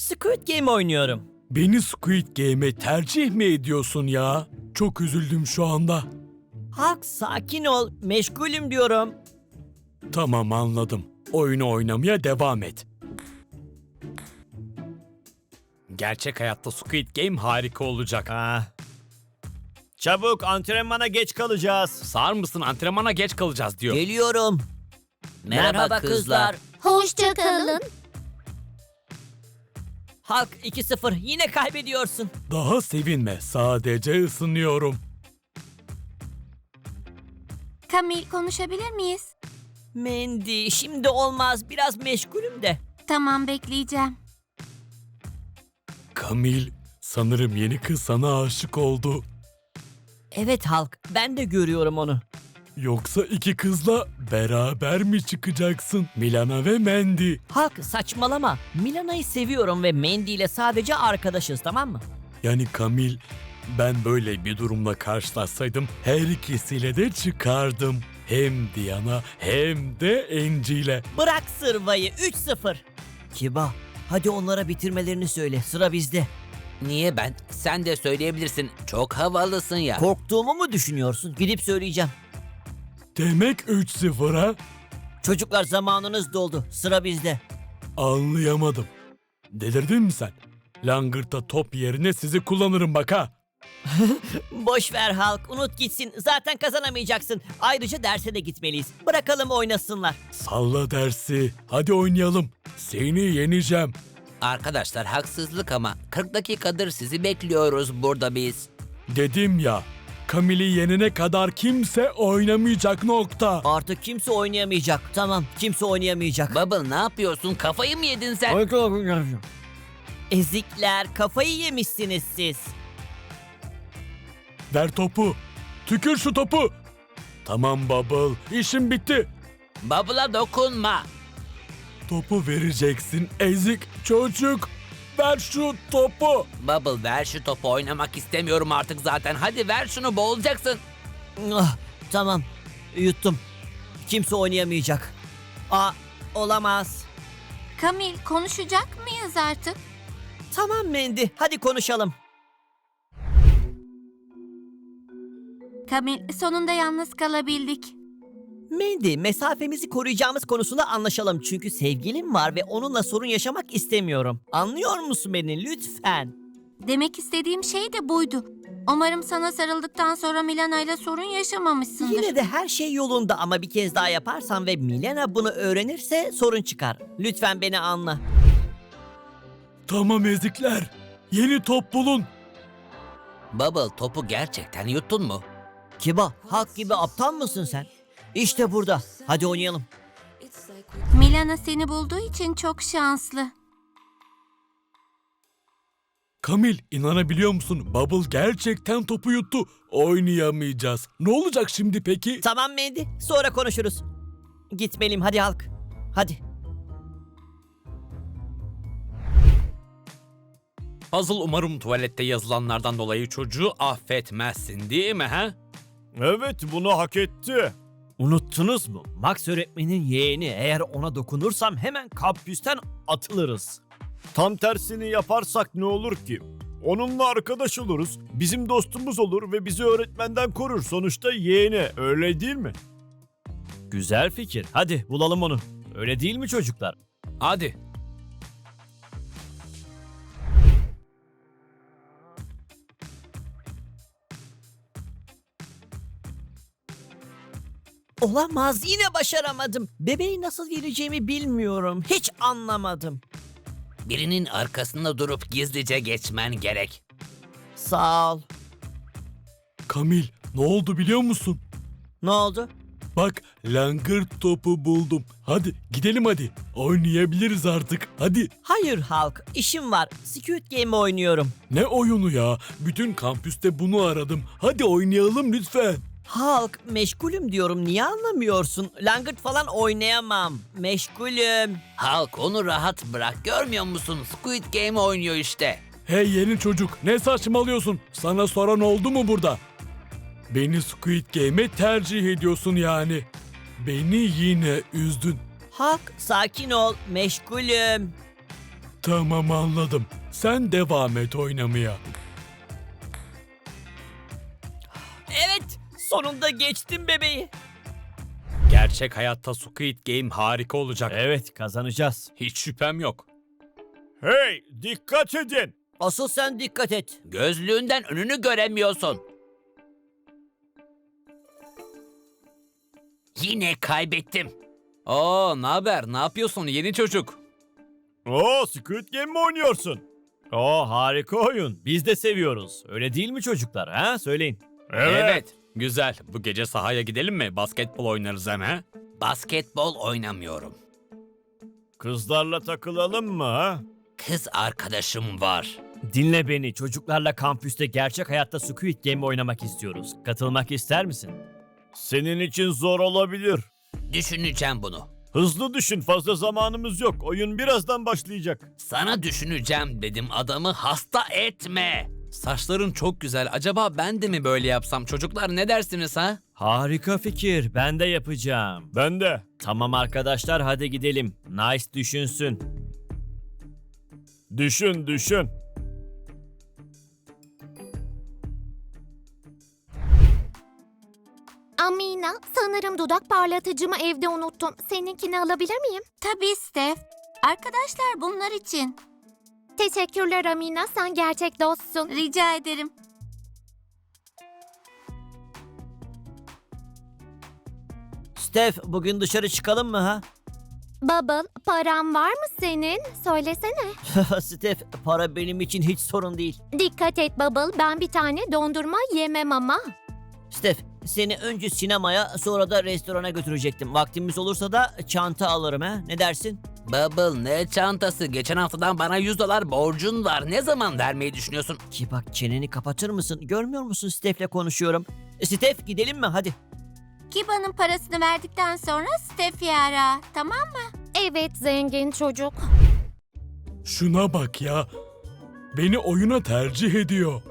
Squid Game oynuyorum. Beni Squid Game'e tercih mi ediyorsun ya? Çok üzüldüm şu anda. Halk sakin ol. Meşgulüm diyorum. Tamam anladım. Oyunu oynamaya devam et. Gerçek hayatta Squid Game harika olacak. Ah. Çabuk antrenmana geç kalacağız. Sağır mısın antrenmana geç kalacağız diyor. Geliyorum. Merhaba, kızlar. Hoşça kalın. Halk 2-0 yine kaybediyorsun. Daha sevinme sadece ısınıyorum. Kamil konuşabilir miyiz? Mendi şimdi olmaz biraz meşgulüm de. Tamam bekleyeceğim. Kamil sanırım yeni kız sana aşık oldu. Evet Halk ben de görüyorum onu. Yoksa iki kızla beraber mi çıkacaksın? Milana ve Mandy. Halk saçmalama. Milana'yı seviyorum ve Mendi ile sadece arkadaşız tamam mı? Yani Kamil ben böyle bir durumla karşılaşsaydım her ikisiyle de çıkardım. Hem Diana hem de Angie ile. Bırak sırvayı 3-0. Kiba hadi onlara bitirmelerini söyle sıra bizde. Niye ben? Sen de söyleyebilirsin. Çok havalısın ya. Korktuğumu mu düşünüyorsun? Gidip söyleyeceğim. Demek 3-0 ha? Çocuklar zamanınız doldu. Sıra bizde. Anlayamadım. Delirdin mi sen? Langırta top yerine sizi kullanırım bak ha. Boş ver halk. Unut gitsin. Zaten kazanamayacaksın. Ayrıca derse de gitmeliyiz. Bırakalım oynasınlar. Salla dersi. Hadi oynayalım. Seni yeneceğim. Arkadaşlar haksızlık ama 40 dakikadır sizi bekliyoruz burada biz. Dedim ya. Kamil'i yenene kadar kimse oynamayacak nokta. Artık kimse oynayamayacak. Tamam kimse oynayamayacak. Bubble ne yapıyorsun? Kafayı mı yedin sen? Ezikler kafayı yemişsiniz siz. Ver topu. Tükür şu topu. Tamam Bubble. İşim bitti. Bubble'a dokunma. Topu vereceksin ezik çocuk. Ver şu topu. Bubble ver şu topu oynamak istemiyorum artık zaten. Hadi ver şunu boğulacaksın. Ah, tamam yuttum. Kimse oynayamayacak. Aa olamaz. Kamil konuşacak mıyız artık? Tamam Mendi hadi konuşalım. Kamil sonunda yalnız kalabildik. Mendi mesafemizi koruyacağımız konusunda anlaşalım. Çünkü sevgilim var ve onunla sorun yaşamak istemiyorum. Anlıyor musun beni lütfen? Demek istediğim şey de buydu. Umarım sana sarıldıktan sonra Milana ile sorun yaşamamışsındır. Yine de her şey yolunda ama bir kez daha yaparsan ve Milena bunu öğrenirse sorun çıkar. Lütfen beni anla. Tamam ezikler. Yeni top bulun. Bubble topu gerçekten yuttun mu? Kiba, hak gibi aptal mısın sen? İşte burada. Hadi oynayalım. Milana seni bulduğu için çok şanslı. Kamil inanabiliyor musun? Bubble gerçekten topu yuttu. Oynayamayacağız. Ne olacak şimdi peki? Tamam Mendi. Sonra konuşuruz. Gitmeliyim hadi halk. Hadi. Puzzle umarım tuvalette yazılanlardan dolayı çocuğu affetmezsin değil mi ha? Evet bunu hak etti. Unuttunuz mu? Max öğretmenin yeğeni. Eğer ona dokunursam hemen kampüsten atılırız. Tam tersini yaparsak ne olur ki? Onunla arkadaş oluruz, bizim dostumuz olur ve bizi öğretmenden korur. Sonuçta yeğeni, öyle değil mi? Güzel fikir. Hadi bulalım onu. Öyle değil mi çocuklar? Hadi. Olamaz yine başaramadım. Bebeği nasıl vereceğimi bilmiyorum. Hiç anlamadım. Birinin arkasında durup gizlice geçmen gerek. Sağ ol. Kamil ne oldu biliyor musun? Ne oldu? Bak langırt topu buldum. Hadi gidelim hadi. Oynayabiliriz artık. Hadi. Hayır halk. işim var. Squid Game oynuyorum. Ne oyunu ya? Bütün kampüste bunu aradım. Hadi oynayalım lütfen. Halk meşgulüm diyorum. Niye anlamıyorsun? Langırt falan oynayamam. Meşgulüm. Halk onu rahat bırak. Görmüyor musun? Squid Game oynuyor işte. Hey yeni çocuk ne saçmalıyorsun? Sana soran oldu mu burada? Beni Squid Game'e tercih ediyorsun yani. Beni yine üzdün. Halk sakin ol. Meşgulüm. Tamam anladım. Sen devam et oynamaya. Sonunda geçtim bebeği. Gerçek hayatta Squid Game harika olacak. Evet kazanacağız. Hiç şüphem yok. Hey dikkat edin. Asıl sen dikkat et. Gözlüğünden önünü göremiyorsun. Yine kaybettim. Oo, ne haber? Ne yapıyorsun yeni çocuk? Oo Squid Game mi oynuyorsun? Oo harika oyun. Biz de seviyoruz. Öyle değil mi çocuklar ha? Söyleyin. Güzel. Bu gece sahaya gidelim mi? Basketbol oynarız hem he? Basketbol oynamıyorum. Kızlarla takılalım mı ha? Kız arkadaşım var. Dinle beni. Çocuklarla kampüste gerçek hayatta Squid Game oynamak istiyoruz. Katılmak ister misin? Senin için zor olabilir. Düşüneceğim bunu. Hızlı düşün fazla zamanımız yok. Oyun birazdan başlayacak. Sana düşüneceğim dedim adamı hasta etme. Saçların çok güzel. Acaba ben de mi böyle yapsam? Çocuklar ne dersiniz ha? Harika fikir. Ben de yapacağım. Ben de. Tamam arkadaşlar hadi gidelim. Nice düşünsün. Düşün düşün. Amina, sanırım dudak parlatıcımı evde unuttum. Seninkini alabilir miyim? Tabii Steph. Arkadaşlar bunlar için. Teşekkürler Amina, sen gerçek dostsun. Rica ederim. Steph, bugün dışarı çıkalım mı ha? Bubble, param var mı senin? Söylesene. Steph, para benim için hiç sorun değil. Dikkat et Bubble, ben bir tane dondurma yemem ama. Steph, seni önce sinemaya sonra da restorana götürecektim. Vaktimiz olursa da çanta alırım ha. Ne dersin? Bubble ne çantası? Geçen haftadan bana 100 dolar borcun var. Ne zaman vermeyi düşünüyorsun? Ki bak çeneni kapatır mısın? Görmüyor musun Steph'le konuşuyorum. E, Steph gidelim mi hadi. Kiba'nın parasını verdikten sonra Steffi ara. Tamam mı? Evet zengin çocuk. Şuna bak ya. Beni oyuna tercih ediyor.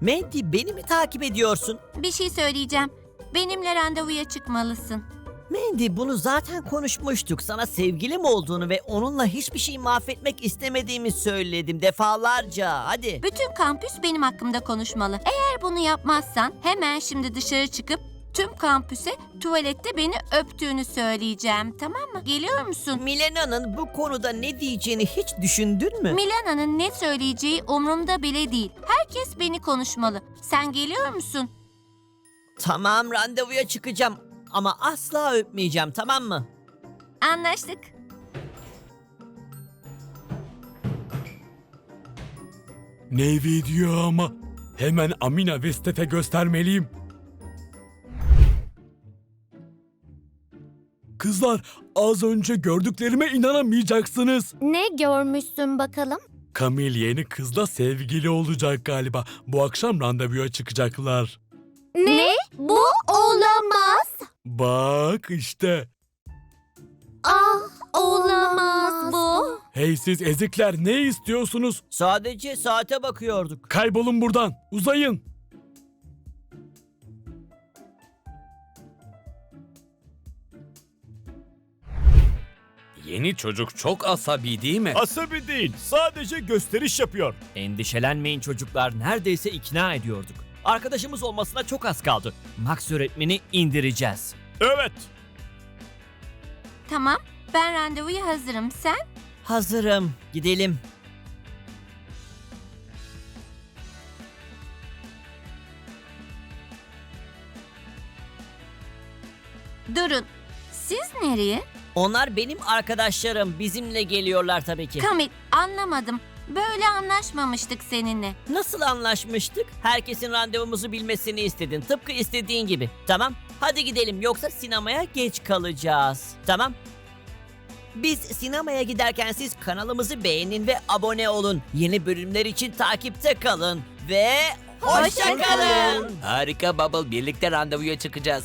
Mandy beni mi takip ediyorsun? Bir şey söyleyeceğim. Benimle randevuya çıkmalısın. Mandy bunu zaten konuşmuştuk. Sana sevgilim olduğunu ve onunla hiçbir şey mahvetmek istemediğimi söyledim defalarca. Hadi. Bütün kampüs benim hakkımda konuşmalı. Eğer bunu yapmazsan hemen şimdi dışarı çıkıp tüm kampüse tuvalette beni öptüğünü söyleyeceğim. Tamam mı? Geliyor musun? Milena'nın bu konuda ne diyeceğini hiç düşündün mü? Milana'nın ne söyleyeceği umurumda bile değil. Herkes beni konuşmalı. Sen geliyor musun? tamam randevuya çıkacağım. Ama asla öpmeyeceğim tamam mı? Anlaştık. Ne video ama. Hemen Amina ve Stef'e göstermeliyim. Kızlar az önce gördüklerime inanamayacaksınız. Ne görmüşsün bakalım? Kamil yeni kızla sevgili olacak galiba. Bu akşam randevuya çıkacaklar. Ne? Bu olamaz. Bak işte. Ah, olamaz bu. Hey siz ezikler ne istiyorsunuz? Sadece saate bakıyorduk. Kaybolun buradan. Uzayın. Yeni çocuk çok asabi değil mi? Asabi değil sadece gösteriş yapıyor. Endişelenmeyin çocuklar. Neredeyse ikna ediyorduk. Arkadaşımız olmasına çok az kaldı. Max öğretmeni indireceğiz. Evet. Tamam. Ben randevuya hazırım. Sen? Hazırım. Gidelim. Durun. Siz nereye? Onlar benim arkadaşlarım. Bizimle geliyorlar tabii ki. Kamil anlamadım. Böyle anlaşmamıştık seninle. Nasıl anlaşmıştık? Herkesin randevumuzu bilmesini istedin. Tıpkı istediğin gibi. Tamam. Hadi gidelim yoksa sinemaya geç kalacağız. Tamam. Biz sinemaya giderken siz kanalımızı beğenin ve abone olun. Yeni bölümler için takipte kalın. Ve hoşça Hoşça kalın. kalın. Harika Bubble. Birlikte randevuya çıkacağız.